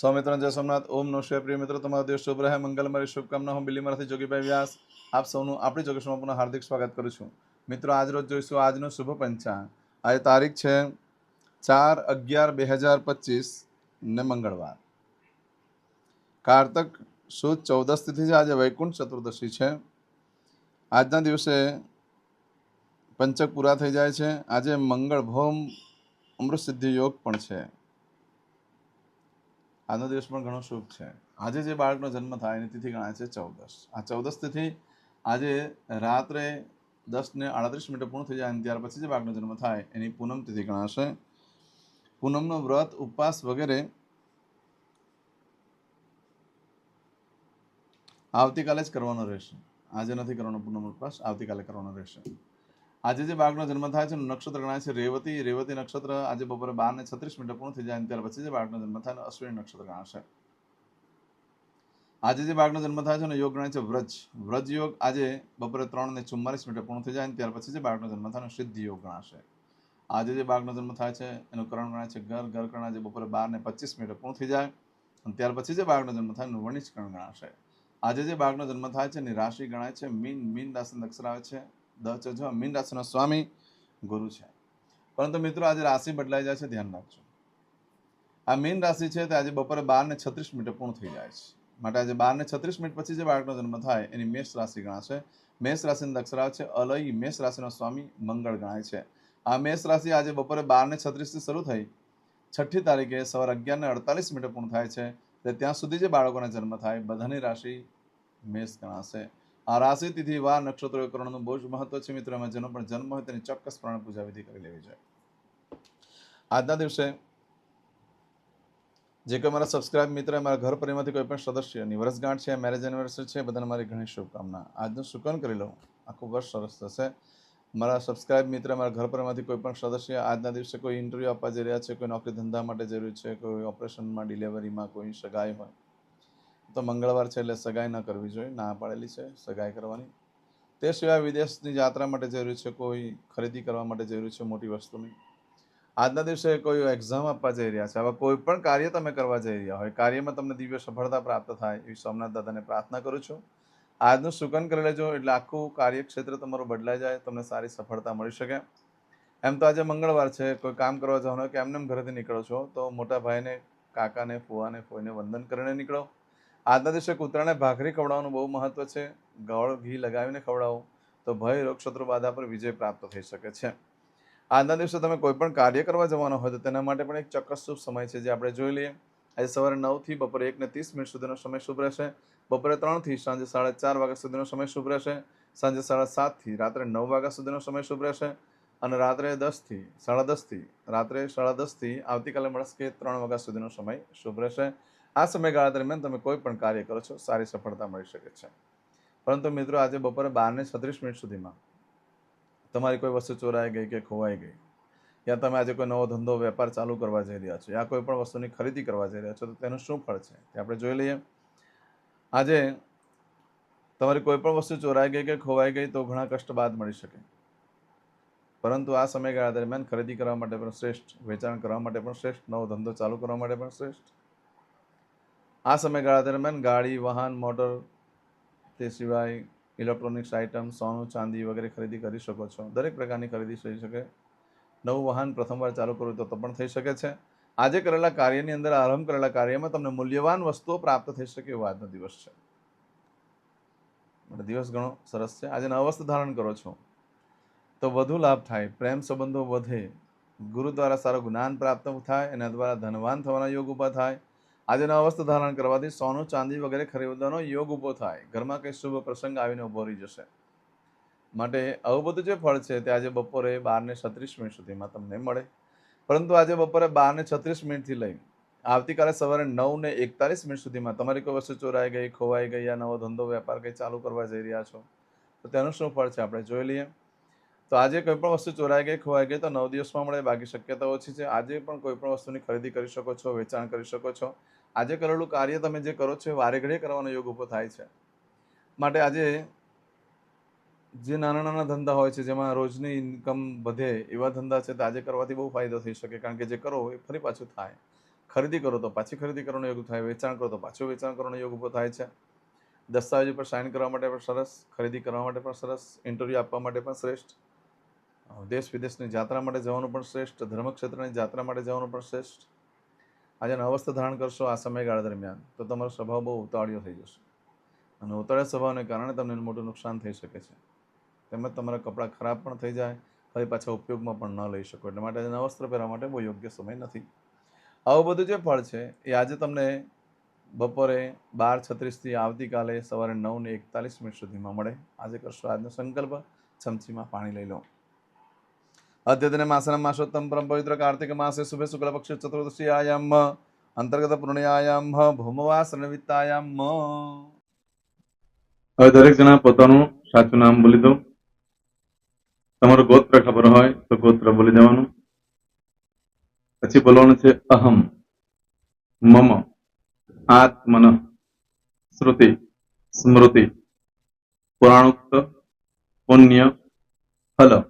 સૌ મિત્રો જય સોમનાથ, ઓમ નો શિવાય. પ્રિય મિત્રો, તમારો દિવસ શુભ રહે. મંગલમય શુભકામના. હું બિલીમાંથી જોગીભાઈ વ્યાસ. આપ સૌનું આપણી જોગેશમાં પુનઃ હાર્દિક સ્વાગત કરું છું. મિત્રો, આજ રોજ જોઈશું આજનું શુભ પંચાંગ. આજે તારીખ છે ચાર અગિયાર બે હજાર પચીસ ને મંગળવાર. કારતક સુદ ચૌદસ તિથિ છે. આજે વૈકુંઠ ચતુર્દશી છે. આજના દિવસે પંચક પૂરા થઈ જાય છે. આજે મંગળ ભૌમ અમૃત સિદ્ધિ યોગ પણ છે. આજનો દિવસ પણ ઘણો શુભ છે. આજે જે બાળકનો જન્મ થાય એની તિથિ ગણાય છે ચૌદસ આ ચૌદસ તિથિ આજે રાત્રે દસ ને આડત્રીસ મિનિટે પૂર્ણ થઈ જાય અને ત્યાર પછી જે બાળકનો જન્મ થાય એની પૂનમ તિથિ ગણાશે. પૂનમનો વ્રત, ઉપવાસ વગેરે આવતીકાલે જ કરવાનો રહેશે. આજે નથી કરવાનો પૂનમ, ઉપવાસ આવતીકાલે કરવાનો રહેશે. આજે જે બાળકનો જન્મ થાય છે નક્ષત્ર ગણાય છે રેવતી. રેવતી નક્ષત્ર આજે બપોરે બાર ને છત્રીસ મિનિટ પૂર્ણ થઈ જાય ત્યાર પછી જે બાળકનો જન્મ થાય અશ્વિની નક્ષત્ર ગણાશે. આજે જે બાળકનો જન્મ થાય છે ને યોગ ગણાય છે વ્રજ. વ્રજ યોગ આજે બપોરે ત્રણ ને ચુમ્માલીસ મિનિટે પૂર્ણ થઈ જાય ત્યાર પછી જે બાળકનો જન્મ થાય સિદ્ધિ યોગ ગણાશે. આજે જે બાળકનો જન્મ થાય છે, એનું કરણ ગણાય છે ઘર. ઘર કરણ આજે બપોરે બાર ને પચીસ મિનિટે પૂર્ણ થઈ જાય અને ત્યાર પછી જે બાળકનો જન્મ થાય એનું વણિજ કરણ ગણાશે. આજે જે બાળકનો જન્મ થાય છે, એની રાશિ ગણાય છે મીન. મીન રાશિ અક્ષર આવે છે. દ ચ મીન રાશિનો સ્વામી ગુરુ છે. પરંતુ મિત્રો, આજે રાશિ બદલાઈ જાય છે, ધ્યાન રાખજો. આ મીન રાશિ છે તે આજે બપોરે બાર ને છત્રીસ મિનિટે પૂર્ણ થઈ જાય છે. માટે આજે બાર ને છત્રીસ મિનિટ પછી જે બાળકનો જન્મ થાય, એની મેષ રાશિ ગણાશે. મેષ રાશિનો દક્ષરાવ છે, અલય મેષ રાશિનો સ્વામી મંગળ ગણાય છે. આ મેષ રાશિ આજે બપોરે બાર ને છત્રીસથી શરૂ થઈ, છઠ્ઠી તારીખે સવારે અગિયાર ને અડતાલીસ મિનિટે પૂર્ણ થાય છે. એટલે ત્યાં સુધી જે બાળકોના જન્મ થાય, બધાની રાશિ મેષ ગણાશે. આ રાશિ તિથિ વાર નક્ષત્રો કરણનું બહુ જ મહત્વ છે મિત્રો. એમાં જેનો પણ જન્મ હોય તેની ચોક્કસ પ્રાણ પૂજા વિધિ કરી લેવી જોઈએ. આજના દિવસે જે કોઈ મારા સબસ્ક્રાઇબ મિત્ર મારા ઘર પરિવારમાંથી કોઈ પણ સદસ્યની વર્ષગાંઠ છે મેરેજ એનિવર્સરી છે, બધાને મારી ઘણી શુભકામના. આજનું શુકન કરી લઉં. આખું વર્ષ સરસ થશે. મારા સબસ્ક્રાઇબ મિત્ર, મારા ઘર પરિવારમાંથી કોઈ પણ સદસ્ય આજના દિવસે કોઈ ઇન્ટરવ્યૂ આપવા જઈ રહ્યા છે, કોઈ નોકરી ધંધા માટે જરૂરી છે, કોઈ ઓપરેશનમાં ડિલિવરીમાં કોઈ સગાઈ હોય તો મંગળવાર છે એટલે સગાઈ ન કરવી જોઈએ, ના પાડેલી છે, સગાઈ કરવાની. તે સિવાય વિદેશની યાત્રા માટે જરૂરી છે, કોઈ ખરીદી કરવા માટે જરૂરી છે મોટી વસ્તુની. આજના દિવસે કોઈ એક્ઝામ આપવા જઈ રહ્યા છે, આવા કોઈ પણ કાર્ય તમે કરવા જઈ રહ્યા હોય, કાર્યમાં તમને દિવ્ય સફળતા પ્રાપ્ત થાય, એવી સોમનાથ દાદાને પ્રાર્થના કરું છું. આજનું સુકન કરી લેજો, એટલે આખું કાર્યક્ષેત્ર તમારું બદલાઈ જાય, તમને સારી સફળતા મળી શકે. એમ તો આજે મંગળવાર છે, કોઈ કામ કરવા જવાનું કે એમને એમ ઘરેથી નીકળો છો, તો મોટા ભાઈને, કાકાને, ફુવાને, ફોઈને વંદન કરીને નીકળો. આજના દિવસે કૂતરાને ભાખરી ખવડાવવાનું બહુ મહત્વ છે. ગળ, ઘી લગાવીને ખવડાવો તો ભય, રોગ, શત્રુ બાધા પર વિજય પ્રાપ્ત થઈ શકે છે. આજના દિવસે તમે કોઈ પણ કાર્ય કરવા જવાનો હોય તો તેના માટે પણ એક ચોક્કસ શુભ સમય છે જે આપણે જોઈ લઈએ. આજે સવારે નવથી બપોરે એક ને ત્રીસ મિનિટ સુધીનો સમય શુભ રહેશે. બપોરે ત્રણથી સાંજે સાડા ચાર વાગ્યા સુધીનો સમય શુભ રહેશે. સાંજે સાડા સાતથી રાત્રે નવ વાગ્યા સુધીનો સમય શુભ રહેશે. અને રાત્રે દસથી, સાડા દસથી, રાત્રે સાડા દસથી આવતીકાલે મળશે ત્રણ વાગ્યા સુધીનો સમય શુભ રહેશે. આ સમયગાળા દરમિયાન તમે કોઈ પણ કાર્ય કરો છો, સારી સફળતા મળી શકે છે. પરંતુ મિત્રો, આજે બપોરે બારને છત્રીસ મિનિટ સુધીમાં તમારી કોઈ વસ્તુ ચોરાઈ ગઈ કે ખોવાઈ ગઈ? યા તમે આજે કોઈ નવો ધંધો, વેપાર ચાલુ કરવા જઈ રહ્યા છો? યા કોઈ પણ વસ્તુની ખરીદી કરવા જઈ રહ્યા છો? તો તેનું શું ફળ છે? તે આપણે જોઈ લઈએ. આજે તમારી કોઈ પણ વસ્તુ ચોરાઈ ગઈ કે ખોવાઈ ગઈ તો ઘણા કષ્ટ બાદ મળી શકે. પરંતુ આ સમયગાળા દરમિયાન ખરીદી કરવા માટે પણ શ્રેષ્ઠ, વેચાણ કરવા માટે પણ શ્રેષ્ઠ, નવો ધંધો ચાલુ કરવા માટે પણ શ્રેષ્ઠ. આ સમયગાળા દરમિયાન ગાડી, વાહન, મોટર તે સિવાય ઇલેક્ટ્રોનિક્સ આઇટમ સોનું, ચાંદી વગેરે ખરીદી કરી શકો છો. દરેક પ્રકારની ખરીદી થઈ શકે. નવું વાહન પ્રથમવાર ચાલુ કરવું તો તો પણ થઈ શકે છે. આજે કરેલા કાર્યની અંદર આરંભ કરેલા કાર્યમાં તમને મૂલ્યવાન વસ્તુઓ પ્રાપ્ત થઈ શકે એવો આજનો દિવસ છે. એટલે દિવસ ઘણો સરસ છે. આજે નવા વસ્ત્ર ધારણ કરો છો. તો વધુ લાભ થાય, પ્રેમ સંબંધો વધે ગુરુ દ્વારા સારું જ્ઞાન પ્રાપ્ત થાય, એના દ્વારા ધનવાન થવાના યોગ ઊભા થાય આજે નવા વસ્ત્ર ધારણ કરવાથી સોનું, ચાંદી વગેરે ખરીદવાનો યોગ ઊભો થાય. ઘરમાં કંઈ શુભ પ્રસંગ આવીને ઊભો રહી જશે. માટે આવું બધું જે ફળ છે તે આજે બપોરે બારને છત્રીસ મિનિટ સુધીમાં તમને મળે. પરંતુ આજે બપોરે બારને છત્રીસ મિનિટથી લઈ આવતીકાલે સવારે નવને એકતાલીસ મિનિટ સુધીમાં તમારી કોઈ વસ્તુ ચોરાઈ ગઈ, ખોવાઈ ગઈ યા નવો ધંધો, વેપાર કંઈ ચાલુ કરવા જઈ રહ્યા છો, તો તેનું શું ફળ છે આપણે જોઈ લઈએ. તો આજે કોઈ પણ વસ્તુ ચોરાઈ ગઈ, ખોવાઈ ગઈ તો નવ દિવસમાં મળે. બાકી શક્યતા ઓછી છે. આજે પણ કોઈ પણ વસ્તુની ખરીદી કરી શકો છો, વેચાણ કરી શકો છો. આજે કરેલું કાર્ય તમે જે કરો છો એ વારે ઘડીએ કરવાનો યોગ ઊભો થાય છે. માટે આજે જે નાના નાના ધંધા હોય છે, જેમાં રોજની ઇન્કમ વધે એવા ધંધા છે, તો આજે કરવાથી બહુ ફાયદો થઈ શકે. કારણ કે જે કરો એ ફરી પાછું થાય. ખરીદી કરો તો પાછી ખરીદી કરવાનો યોગ થાય, વેચાણ કરો તો પાછું વેચાણ કરવાનો યોગ ઊભો થાય છે. દસ્તાવેજ ઉપર સાઇન કરવા માટે પણ સરસ, ખરીદી કરવા માટે પણ સરસ ઇન્ટરવ્યૂ આપવા માટે પણ શ્રેષ્ઠ. દેશ વિદેશની જાત્રા માટે જવાનું પણ શ્રેષ્ઠ, ધર્મક્ષેત્રની જાત્રા માટે જવાનું પણ શ્રેષ્ઠ. આજે અવસ્થા ધારણ કરશો આ સમયગાળા દરમિયાન, તો તમારો સ્વભાવ બહુ ઉતાળ્યો થઈ જશે. અને ઉતાળ્યા સ્વભાવને કારણે તમને મોટું નુકસાન થઈ શકે છે. તેમજ તમારા કપડાં ખરાબ પણ થઈ જાય, ફરી પાછા ઉપયોગમાં પણ ન લઈ શકો. એટલે માટે આજે નવા પહેરવા માટે બહુ યોગ્ય સમય નથી. આવું બધું જે ફળ છે, એ આજે તમને બપોરે બાર છત્રીસથી આવતીકાલે સવારે નવ ને એકતાલીસ મિનિટ સુધીમાં મળે. આજે કરશો આજનો સંકલ્પ, ચમચીમાં પાણી લઈ લો. અદ્યતને માસના માસોત્તમ પરમ પવિત્ર કાર્તિક માસે શુભે શુક્લ પક્ષ ચતુર્દશીયાયામ અંતર્ગત પુણ્યાયામ ભૌમવાસ નિમિત્તાયામ હવે દરેક જણા પોતાનું સાચું નામ બોલી દો તમારો ગોત્ર ખબર હોય તો ગોત્ર બોલી દેવાનું. પછી બોલવાનું છે અહમ, મમ, આત્મન, શ્રુતિ, સ્મૃતિ, પુરાણોક્ત, પુણ્ય, ફલ.